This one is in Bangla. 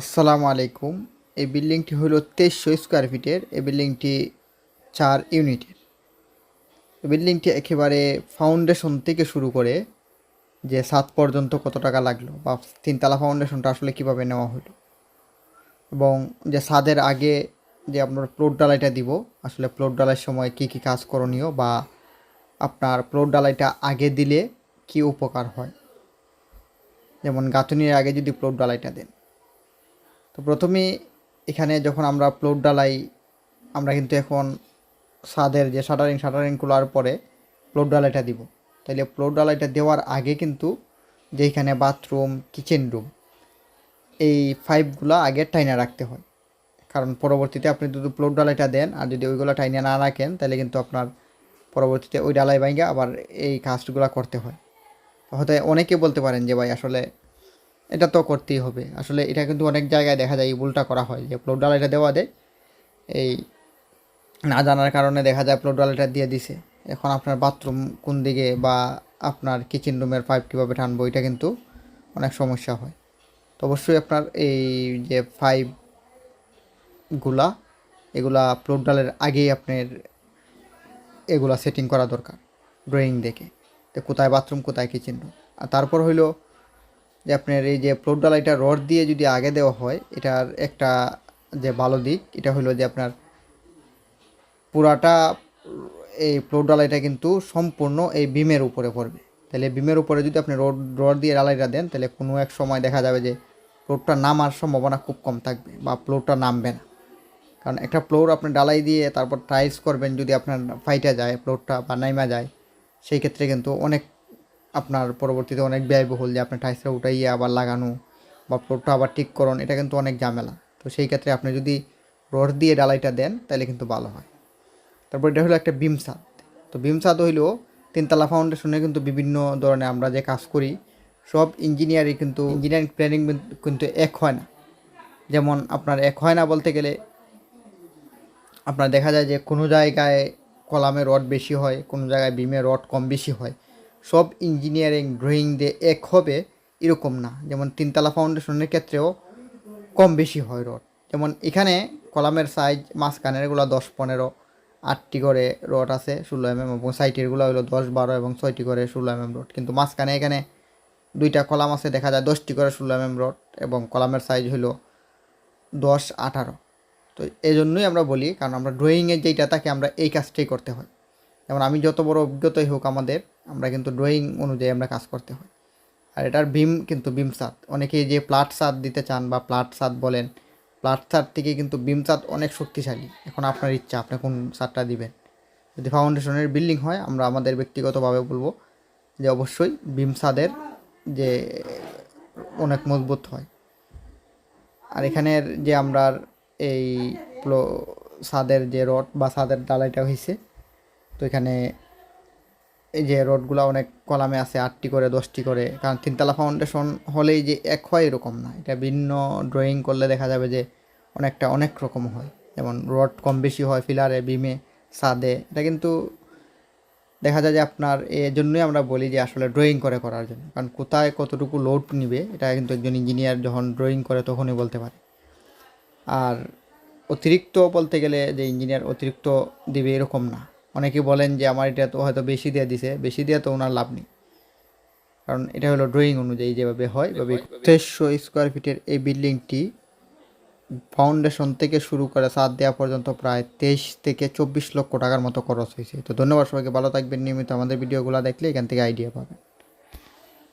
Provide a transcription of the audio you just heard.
আসসালামু আলাইকুম। এই বিল্ডিংটি হলো তেইশশো স্কোয়ার ফিটের, এই বিল্ডিংটি চার ইউনিটের। বিল্ডিংটি একেবারে ফাউন্ডেশন থেকে শুরু করে যে সাত পর্যন্ত কত টাকা লাগল বা তিনতলা ফাউন্ডেশনটা আসলে কীভাবে নেওয়া হলো। এবং যে ছাদের আগে যে আপনার প্লট ডালাইটা দিব, আসলে প্লট ডালাইয়ের সময় কি কি কাজ করণীয় বা আপনার প্লট ডালাইটা আগে দিলে কি উপকার হয়। যেমন গাঁথনির আগে যদি প্লট ডালাইটা দেন। তো প্রথমে এখানে যখন আমরা প্লট ডালাই আমরা কিন্তু এখন ছাদের যে শাটারিং শাটারিং খোলার পরে প্লট ডালাইটা দিব। তাইলে প্লট ডালাইটা দেওয়ার আগে কিন্তু যেখানে বাথরুম কিচেন রুম এই পাইপগুলো আগে টাইনা রাখতে হয়। কারণ পরবর্তীতে আপনি যদি প্লট ডালাইটা দেন আর যদি ওইগুলো টাইনা না রাখেন তাহলে কিন্তু আপনার পরবর্তীতে ওই ডালাই ভাঙ্গে আবার এই কাজগুলো করতে হয়। হয়তো অনেকে বলতে পারেন যে, ভাই, আসলে এটা তো করতেই হবে। আসলে এটা কিন্তু অনেক জায়গায় দেখা যায় ভুলটা করা হয় যে প্লট ডালাইটা দেওয়া দেয়, এই না জানার কারণে দেখা যায় প্লট ডালাইটা দিয়ে দিছে। এখন আপনার বাথরুম কোন দিকে বা আপনার কিচেন রুমের পাইপ কীভাবে টানবো, এটা কিন্তু অনেক সমস্যা হয়। তো অবশ্যই আপনার এই যে পাইপগুলা এগুলা প্লট ডালের আগেই আপনার এগুলা সেটিং করা দরকার ড্রয়িং দেখে। তো কোথায় বাথরুম কোথায় কিচেন রুম আর তারপর হইল যে আপনার এই যে প্লট ডালাইটা রড দিয়ে যদি আগে দেওয়া হয়, এটার একটা যে ভালো দিক, এটা হলো যে আপনার পুরাটা এই প্লট ডালাইটা কিন্তু সম্পূর্ণ এই বিমের উপরে পড়বে। তাহলে বিমের উপরে যদি আপনি রড রড দিয়ে ডালাইটা দেন, তাহলে কোনো এক সময় দেখা যাবে যে প্লটটা নামার সম্ভাবনা খুব কম থাকবে বা প্লটটা নামবে না। কারণ একটা ফ্লোর আপনি ডালাই দিয়ে তারপর টাইলস করবেন যদি আপনার ফাইটা যায় ফ্লোরটা বা নাইমা যায়, সেই ক্ষেত্রে কিন্তু অনেক আপনার পরবর্তীতে অনেক ব্যয়বহুল যে আপনার টাইলসটা উঠাইয়ে আবার লাগানো বা ফ্লোরটা আবার ঠিক করুন, এটা কিন্তু অনেক ঝামেলা। তো সেই ক্ষেত্রে আপনি যদি রড দিয়ে ডালাইটা দেন, তাহলে কিন্তু ভালো হয়। তারপর এটা হলো একটা বিম ছাদ। তো বিম ছাদ হইলেও তিনতলা ফাউন্ডেশনে কিন্তু বিভিন্ন ধরনের আমরা যে কাজ করি, সব ইঞ্জিনিয়ারই কিন্তু ইঞ্জিনিয়ারিং প্ল্যানিং কিন্তু এক হয় না। যেমন আপনার এক হয় না বলতে গেলে, আপনার দেখা যায় যে কোনো জায়গায় কলামে রড বেশি হয়, কোনো জায়গায় বিমে রড কম বেশি হয়। সব ইঞ্জিনিয়ারিং ড্রয়িং দিয়ে এক হবে, এরকম না। যেমন তিনতলা ফাউন্ডেশনের ক্ষেত্রেও কম বেশি হয় রড। যেমন এখানে কলামের সাইজ মাঝখানের এগুলো দশ পনেরো, আটটি করে রড আছে ষোলো এম এম এবং সাইটেরগুলো হলো দশ বারো এবং ছয়টি করে ষোলো এম এম রড। কিন্তু মাঝখানে এখানে দুইটা কলাম আছে, দেখা যায় দশটি করে ষোলো এম এম রড এবং কলামের সাইজ হলো দশ আঠারো। তো এই জন্যই আমরা বলি, কারণ আমরা ড্রয়িংয়ের যেইটা থাকে, আমরা এই কাজটাই করতে হয়। যেমন আমি যত বড় অভিজ্ঞতাই হোক আমাদের, আমরা কিন্তু ড্রয়িং অনুযায়ী আমরা কাজ করতে হয়। আর এটার ভীম কিন্তু ভীম সাত অনেকেই যে প্লাট সাত দিতে চান বা প্লাট সাত বলেন, প্লাট সাত থেকে কিন্তু ভীম সাত অনেক শক্তিশালী। এখন আপনার ইচ্ছা, আপনি কোন সাতটা দিবেন? যদি ফাউন্ডেশনের বিল্ডিং হয়, আমরা আমাদের ব্যক্তিগতভাবে বলব যে অবশ্যই ভীম সাদের যে অনেক মজবুত হয়। আর এখানের যে আমরা এই ছাদের যে রড বা ছাদের ডালাইটা হয়েছে তো এখানে এই যে রোডগুলো অনেক কলামে আছে, আটটি করে, দশটি করে, কারণ তিনতলা ফাউন্ডেশন হলেই যে এক হয় এরকম না। এটা ভিন্ন ড্রয়িং করলে দেখা যাবে যে অনেকটা অনেক রকম হয়। যেমন রড কম বেশি হয় ফিলারে, বিমে ছাদে এটা কিন্তু দেখা যায় যে আপনার এই জন্যই আমরা বলি যে আসলে ড্রয়িং করে করার জন্য। কারণ কোথায় কতটুকু লোড নিবে, এটা কিন্তু একজন ইঞ্জিনিয়ার যখন ড্রয়িং করে তখনই বলতে পারে। আর অতিরিক্ত বলতে গেলে যে ইঞ্জিনিয়ার অতিরিক্ত দিবে এরকম না। অনেকে বলেন যে আমার এটা তো হয়তো বেশি দেওয়া দিছে বেশি দেওয়া তো ওনার লাভ নেই। কারণ এটা হলো ড্রয়িং অনুযায়ী যেভাবে হয় এভাবে তেইশশো স্কোয়ার ফিটের এই বিল্ডিংটি ফাউন্ডেশন থেকে শুরু করে সাত দেওয়া পর্যন্ত প্রায় তেইশ থেকে চব্বিশ লক্ষ টাকার মতো খরচ হয়েছে। তো ধন্যবাদ সবাইকে ভালো থাকবেন। নিয়মিত আমাদের ভিডিওগুলো দেখলে এখান থেকে আইডিয়া পাবেন।